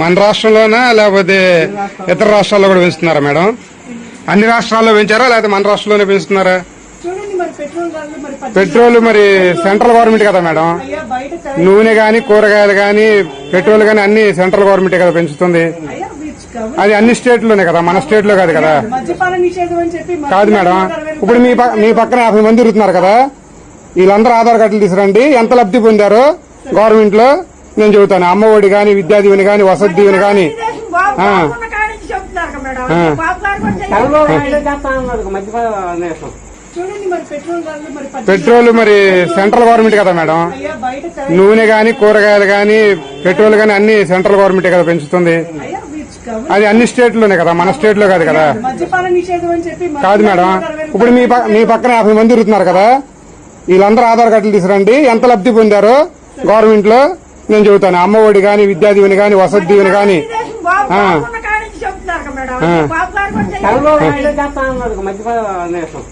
మన రాష్ట్రంలోనా లేకపోతే ఇతర రాష్ట్రాల్లో కూడా పెంచుతున్నారా మేడం? అన్ని రాష్ట్రాల్లో పెంచారా లేకపోతే మన రాష్ట్రంలోనే పెంచుతున్నారా? పెట్రోల్ మరి సెంట్రల్ గవర్నమెంట్ కదా మేడం? నూనె గాని కూరగాయలు గాని పెట్రోల్ గాని అన్ని సెంట్రల్ గవర్నమెంటే కదా పెంచుతుంది. అది అన్ని స్టేట్లోనే కదా మన స్టేట్లో కాదు కదా. కాదు మేడం. ఇప్పుడు మీ మీ పక్కన యాభై మంది తిరుగుతున్నారు కదా? వీళ్ళందరూ ఆధార్ కార్డులు తీసుకురండి. ఎంత లబ్ధి పొందారో గవర్నమెంట్లో నేను చెబుతాను. అమ్మ ఒడి గాని విద్యా దీవెని గాని వసతి దీవెని మరి పెట్రోల్ మరి సెంట్రల్ గవర్నమెంట్ కదా మేడం? నూనె గాని కూరగాయలు గాని పెట్రోల్ గాని అన్ని సెంట్రల్ గవర్నమెంటే కదా పెంచుతుంది. అది అన్ని స్టేట్లోనే కదా మన స్టేట్లో కాదు కదా? కాదు మేడం. ఇప్పుడు మీ ప- మీ పక్కన యాభై మంది తిరుగుతున్నారు కదా. వీళ్ళందరూ ఆధార్ కార్డులు తీసుకురండి. ఎంత లబ్ధి పొందారో గవర్నమెంట్లో నేను చెబుతాను. అమ్మ ఒడి గాని విద్యా దీవెని గాని వసతి దీవెని గాని.